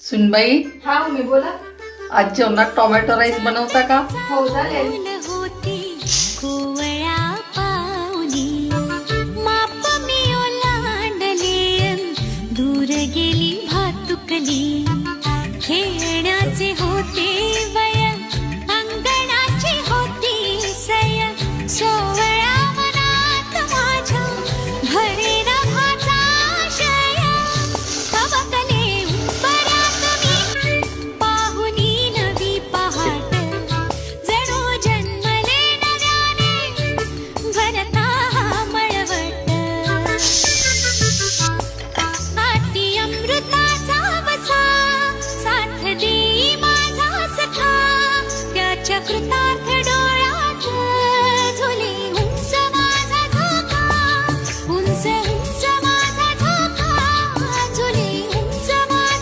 सुनबाई? हा मी बोला. आज जेवणात टोमॅटो राईस बनवता का? हो चालेल. दूर गेली भातुकली. खेळण्याचे होते acreditar.